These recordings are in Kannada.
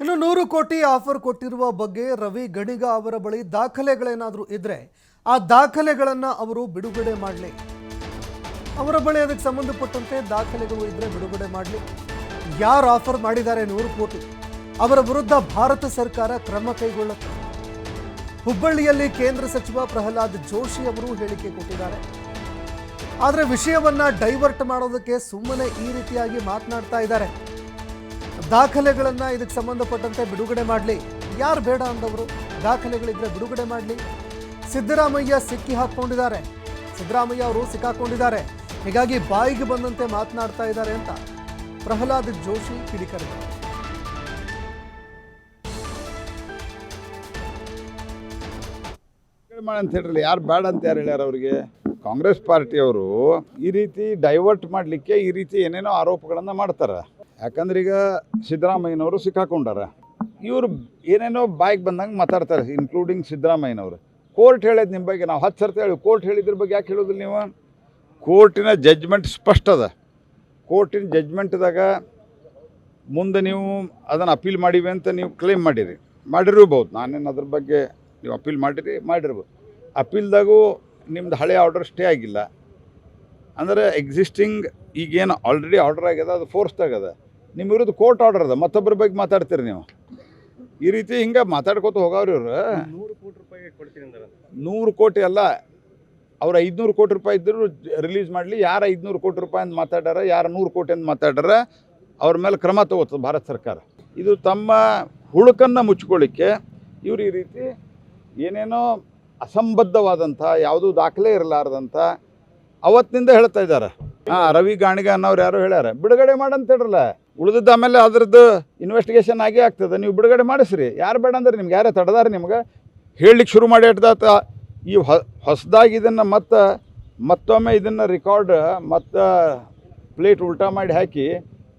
ಇನ್ನು ನೂರು ಕೋಟಿ ಆಫರ್ ಕೊಟ್ಟಿರುವ ಬಗ್ಗೆ ರವಿ ಗಣಿಗ ಅವರ ಬಳಿ ದಾಖಲೆಗಳೇನಾದರೂ ಇದ್ರೆ ಆ ದಾಖಲೆಗಳನ್ನು ಅವರು ಬಿಡುಗಡೆ ಮಾಡಲಿ. ಅವರ ಬಳಿ ಅದಕ್ಕೆ ಸಂಬಂಧಪಟ್ಟಂತೆ ದಾಖಲೆಗಳು ಇದ್ರೆ ಬಿಡುಗಡೆ ಮಾಡಲಿ. ಯಾರು ಆಫರ್ ಮಾಡಿದ್ದಾರೆ ನೂರು ಕೋಟಿ? ಅವರ ವಿರುದ್ಧ ಭಾರತ ಸರ್ಕಾರ ಕ್ರಮ ಕೈಗೊಳ್ಳುತ್ತೆ. ಹುಬ್ಬಳ್ಳಿಯಲ್ಲಿ ಕೇಂದ್ರ ಸಚಿವ ಪ್ರಹ್ಲಾದ್ ಜೋಶಿ ಅವರು ಹೇಳಿಕೆ ಕೊಟ್ಟಿದ್ದಾರೆ. ಆದರೆ ವಿಷಯವನ್ನ ಡೈವರ್ಟ್ ಮಾಡೋದಕ್ಕೆ ಸುಮ್ಮನೆ ಈ ರೀತಿಯಾಗಿ ಮಾತನಾಡ್ತಾ ಇದ್ದಾರೆ. ದಾಖಲೆಗಳನ್ನ ಇದಕ್ಕೆ ಸಂಬಂಧಪಟ್ಟಂತೆ ಬಿಡುಗಡೆ ಮಾಡಲಿ. ಯಾರು ಬೇಡ ಅಂದವರು? ದಾಖಲೆಗಳಿದ್ರೆ ಬಿಡುಗಡೆ ಮಾಡಲಿ. ಸಿದ್ದರಾಮಯ್ಯ ಸಿಕ್ಕಿ ಹಾಕೊಂಡಿದ್ದಾರೆ ಸಿದ್ದರಾಮಯ್ಯ ಅವರು ಸಿಕ್ಕಾಕೊಂಡಿದ್ದಾರೆ. ಹೀಗಾಗಿ ಬಾಯಿಗೆ ಬಂದಂತೆ ಮಾತನಾಡ್ತಾ ಇದ್ದಾರೆ ಅಂತ ಪ್ರಹ್ಲಾದ್ ಜೋಶಿ ಕಿಡಿಕರಿದ್ದಾರೆ ಅಂತ ಹೇಳಿ ಯಾರು ಬೇಡ ಅಂತ ಯಾರು ಹೇಳ್ಯಾರ ಅವರಿಗೆ? ಕಾಂಗ್ರೆಸ್ ಪಾರ್ಟಿಯವರು ಈ ರೀತಿ ಡೈವರ್ಟ್ ಮಾಡಲಿಕ್ಕೆ ಈ ರೀತಿ ಏನೇನೋ ಆರೋಪಗಳನ್ನು ಮಾಡ್ತಾರೆ. ಯಾಕಂದ್ರೆ ಈಗ ಸಿದ್ದರಾಮಯ್ಯನವರು ಸಿಕ್ಕಾಕೊಂಡಾರ. ಇವರು ಏನೇನೋ ಬಾಯಿಗೆ ಬಂದಂಗೆ ಮಾತಾಡ್ತಾರೆ ಇನ್ಕ್ಲೂಡಿಂಗ್ ಸಿದ್ದರಾಮಯ್ಯನವರು. ಕೋರ್ಟ್ ಹೇಳೋದು ನಿಮ್ಮ ಬಗ್ಗೆ, ನಾವು ಹತ್ತು ಸರ್ತಿ ಹೇಳಿ ಕೋರ್ಟ್ ಹೇಳಿದ್ರ ಬಗ್ಗೆ ಯಾಕೆ ಹೇಳೋದಿಲ್ಲ ನೀವು? ಕೋರ್ಟಿನ ಜಡ್ಜ್ಮೆಂಟ್ ಸ್ಪಷ್ಟ ಅದ. ಕೋರ್ಟಿನ ಜಜ್ಮೆಂಟ್ದಾಗ ಮುಂದೆ ನೀವು ಅದನ್ನು ಅಪೀಲ್ ಮಾಡಿವೆ ಅಂತ ನೀವು ಕ್ಲೇಮ್ ಮಾಡಿರಿ. ಮಾಡಿರಬಹುದು ನಾನೇನು ಅದ್ರ ಬಗ್ಗೆ ನೀವು ಅಪೀಲ್ ಮಾಡಿರಿ, ಮಾಡಿರ್ಬೋದು. ಅಪೀಲ್ದಾಗೂ ನಿಮ್ದು ಹಳೆ ಆರ್ಡರ್ ಸ್ಟೇ ಆಗಿಲ್ಲ. ಅಂದರೆ ಎಕ್ಸಿಸ್ಟಿಂಗ್ ಈಗೇನು ಆಲ್ರೆಡಿ ಆರ್ಡರ್ ಆಗ್ಯದ, ಅದು ಫೋರ್ಸ್ದಾಗ ಅದ ನಿಮ್ಮ ವಿರುದ್ಧ ಕೋರ್ಟ್ ಆರ್ಡರ್ ಅದ ಮತ್ತೊಬ್ಬರ ಬಗ್ಗೆ ಮಾತಾಡ್ತೀರಿ ನೀವು? ಈ ರೀತಿ ಹಿಂಗೆ ಮಾತಾಡ್ಕೋತ ಹೋಗವ್ರಿ ಇವ್ರು. ನೂರು ಕೋಟಿ ರೂಪಾಯಿ ಕೊಡ್ತೀನಿ ಅಂದ್ರೆ ನೂರು ಕೋಟಿ ಅಲ್ಲ ಅವ್ರು ಐದುನೂರು ಕೋಟಿ ರೂಪಾಯಿ ಇದ್ದರೂ ರಿಲೀಸ್ ಮಾಡಲಿ ಯಾರು ಐದುನೂರು ಕೋಟಿ ರೂಪಾಯಿ ಅಂತ ಮಾತಾಡ್ಯಾರ ಯಾರು ನೂರು ಕೋಟಿ ಅಂತ ಮಾತಾಡ್ಯಾರ ಅವ್ರ ಮೇಲೆ ಕ್ರಮ ತಗೋತದೆ ಭಾರತ ಸರ್ಕಾರ. ಇದು ತಮ್ಮ ಹುಳುಕನ್ನು ಮುಚ್ಕೊಳ್ಳಿಕ್ಕೆ ಇವ್ರು ಈ ರೀತಿ ಏನೇನೋ ಅಸಂಬದ್ಧವಾದಂಥ ಯಾವುದೂ ದಾಖಲೆ ಇರಲಾರ್ದಂಥ ಅವತ್ತಿನಿಂದ ಹೇಳ್ತಾ ಇದ್ದಾರೆ. ಹಾಂ ರವಿ ಗಾಣಿಗ ಅನ್ನೋರು ಯಾರು ಹೇಳ್ಯಾರ ಬಿಡುಗಡೆ ಮಾಡಂತ ಹೇಳ್ರಲ್ಲ. ಉಳಿದದ್ದು ಆಮೇಲೆ ಅದ್ರದ್ದು ಇನ್ವೆಸ್ಟಿಗೇಷನ್ ಆಗೇ ಆಗ್ತದೆ. ನೀವು ಬಿಡುಗಡೆ ಮಾಡಿಸ್ರಿ. ಯಾರು ಬೇಡ ಅಂದ್ರೆ ನಿಮ್ಗೆ ಯಾರೇ ತಡೆದಾರೆ ನಿಮ್ಗೆ. ಹೇಳಲಿಕ್ಕೆ ಶುರು ಮಾಡಿ ಇಟ್ದಾತ ಈ ಹೊಸದಾಗಿ ಇದನ್ನು ಮತ್ತೆ, ಮತ್ತೊಮ್ಮೆ ಇದನ್ನು ರೆಕಾರ್ಡ್ ಮತ್ತು ಪ್ಲೇಟ್ ಉಲ್ಟಾ ಮಾಡಿ ಹಾಕಿ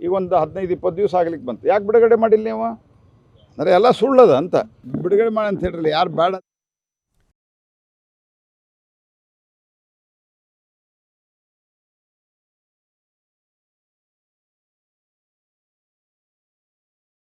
ಈಗ ಒಂದು ಹದಿನೈದು, ಇಪ್ಪತ್ತು ದಿವಸ ಆಗ್ಲಿಕ್ಕೆ ಬಂತು. ಯಾಕೆ ಬಿಡುಗಡೆ ಮಾಡಿಲ್ಲ ನೀವು? ಅಂದರೆ ಎಲ್ಲ ಸುಳ್ಳದ ಅಂತ. ಬಿಡುಗಡೆ ಮಾಡಿ ಅಂತ ಹೇಳ್ರಲ್ಲ ಯಾರು ಬೇಡ